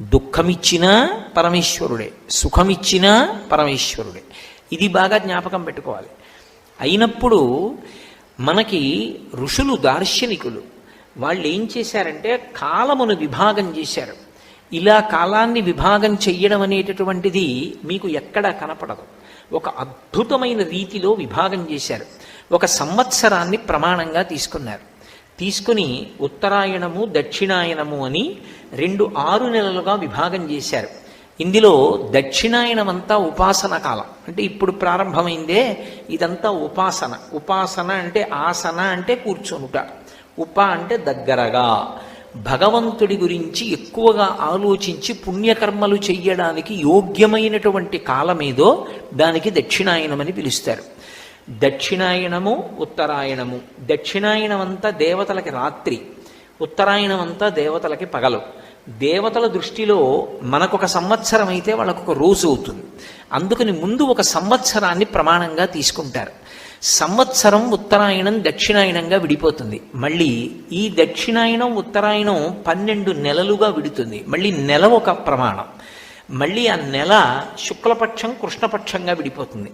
దుఃఖమిచ్చినా పరమేశ్వరుడే సుఖమిచ్చినా పరమేశ్వరుడే. ఇది బాగా జ్ఞాపకం పెట్టుకోవాలి. అయినప్పుడు మనకి ఋషులు దార్శనికులు వాళ్ళు ఏం చేశారంటే కాలమును విభాగం చేశారు. ఇలా కాలాన్ని విభాగం చెయ్యడం అనేటటువంటిది మీకు ఎక్కడా కనపడదు. ఒక అద్భుతమైన రీతిలో విభాగం చేశారు. ఒక సంవత్సరాన్ని ప్రమాణంగా తీసుకున్నారు. తీసుకుని ఉత్తరాయణము దక్షిణాయనము అని రెండు ఆరు నెలలుగా విభాగం చేశారు. ఇందులో దక్షిణాయనమంతా ఉపాసన కాలం. అంటే ఇప్పుడు ప్రారంభమైందే ఇదంతా ఉపాసన. ఉపాసన అంటే ఆసన అంటే కూర్చొనుట. ఉప అంటే దగ్గరగా. భగవంతుడి గురించి ఎక్కువగా ఆలోచించి పుణ్యకర్మలు చెయ్యడానికి యోగ్యమైనటువంటి కాలమేదో దానికి దక్షిణాయనమని పిలుస్తారు. దక్షిణాయనము ఉత్తరాయణము. దక్షిణాయనం అంతా దేవతలకి రాత్రి. ఉత్తరాయణం అంతా దేవతలకి పగలు. దేవతల దృష్టిలో మనకొక సంవత్సరం అయితే వాళ్ళకు ఒక రోజు అవుతుంది. అందుకని ముందు ఒక సంవత్సరాన్ని ప్రమాణంగా తీసుకుంటారు. సంవత్సరం ఉత్తరాయణం దక్షిణాయనంగా విడిపోతుంది. మళ్ళీ ఈ దక్షిణాయనం ఉత్తరాయణం పన్నెండు నెలలుగా విడుతుంది. మళ్ళీ నెల ఒక ప్రమాణం. మళ్ళీ ఆ నెల శుక్లపక్షం కృష్ణపక్షంగా విడిపోతుంది.